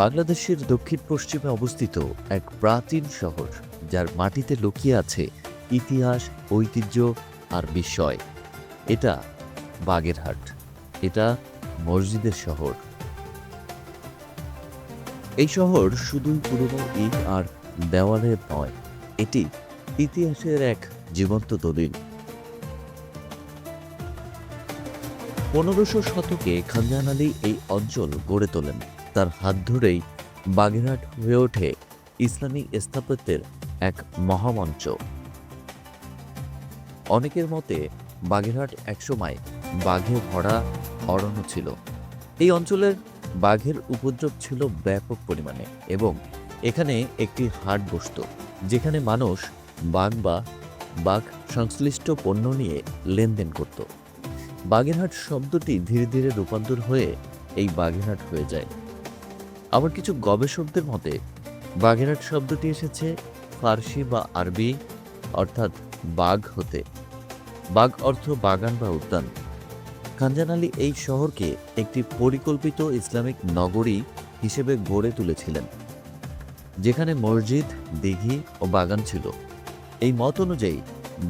বাংলাদেশের দক্ষিণ পশ্চিমে অবস্থিত এক প্রাচীন শহর, যার মাটিতে লুকিয়ে আছে ইতিহাস, ঐতিহ্য আর বিস্ময়। এটা বাগেরহাট। এটা মসজিদের শহর। এই শহর শুধুই পুরনো ইট আর দেওয়ালের নয়, এটি ইতিহাসের এক জীবন্ত দলিল। পনেরোশো শতকে খানজাহান আলী এই অঞ্চল গড়ে তোলেন। তার হাত ধরেই বাগেরহাট হয়ে ওঠে ইসলামিক স্থাপত্যের এক মহামঞ্চ। অনেকের মতে বাগেরহাট একসময় বাঘে ভরা অরণ্য ছিল। এই অঞ্চলের বাঘের উপদ্রব ছিল ব্যাপক পরিমাণে এবং এখানে একটি হাট বসত, যেখানে মানুষ বাঘ বা বাঘ সংশ্লিষ্ট পণ্য নিয়ে লেনদেন করত। বাগেরহাট শব্দটি ধীরে ধীরে রূপান্তর হয়ে এই বাগেরহাট হয়ে যায়। আবার কিছু গবেষকদের মতে, বাগেরহাট শব্দটি এসেছে ফার্সি বা আরবি, অর্থাৎ বাঘ হতে। বাঘ অর্থ বাগান বা উদ্যান। খানজান আলী এই শহরকে একটি পরিকল্পিত ইসলামিক নগরী হিসেবে গড়ে তুলেছিলেন, যেখানে মসজিদ, দিঘি ও বাগান ছিল। এই মত অনুযায়ী,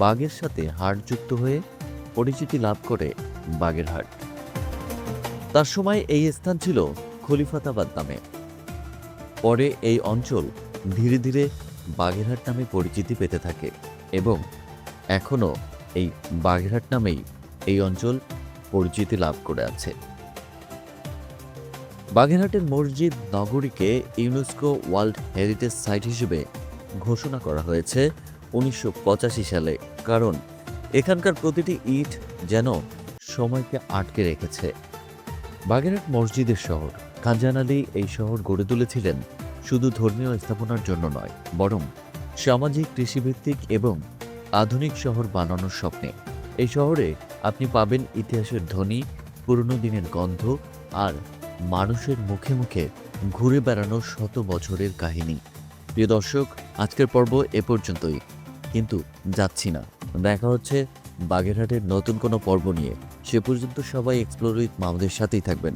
বাঘের সাথে হাট যুক্ত হয়ে পরিচিতি লাভ করে বাগেরহাট। তার সময় এই স্থান ছিল খলিফাতাবাদ নামে। পরে এই অঞ্চল ধীরে ধীরে বাগেরহাট নামে পরিচিতি পেতে থাকে এবং এখনও এই বাগেরহাট নামেই এই অঞ্চল পরিচিতি লাভ করে আছে। বাগেরহাটের মসজিদ নগরীকে ইউনেস্কো ওয়ার্ল্ড হেরিটেজ সাইট হিসেবে ঘোষণা করা হয়েছে উনিশশো পঁচাশি সালে, কারণ এখানকার প্রতিটি ইট যেন সময়কে আটকে রেখেছে। বাগেরহাট মসজিদের শহর, খানজান আলী এই শহর গড়ে তুলেছিলেন শুধু ধর্মীয় স্থাপনার জন্য নয়, বরং সামাজিক, কৃষিভিত্তিক এবং আধুনিক শহর বানানোর স্বপ্নে। এই শহরে আপনি পাবেন ইতিহাসের ধ্বনি, পুরনো দিনের গন্ধ আর মানুষের মুখে মুখে ঘুরে বেড়ানোর শত বছরের কাহিনী। প্রিয় দর্শক, আজকের পর্ব এ পর্যন্তই। কিন্তু যাচ্ছি না। দেখা হচ্ছে বাগেরহাটের নতুন কোনো পর্ব নিয়ে সে পর্যন্ত সবাই এক্সপ্লোর উইথ মামদের সাথেই থাকবেন।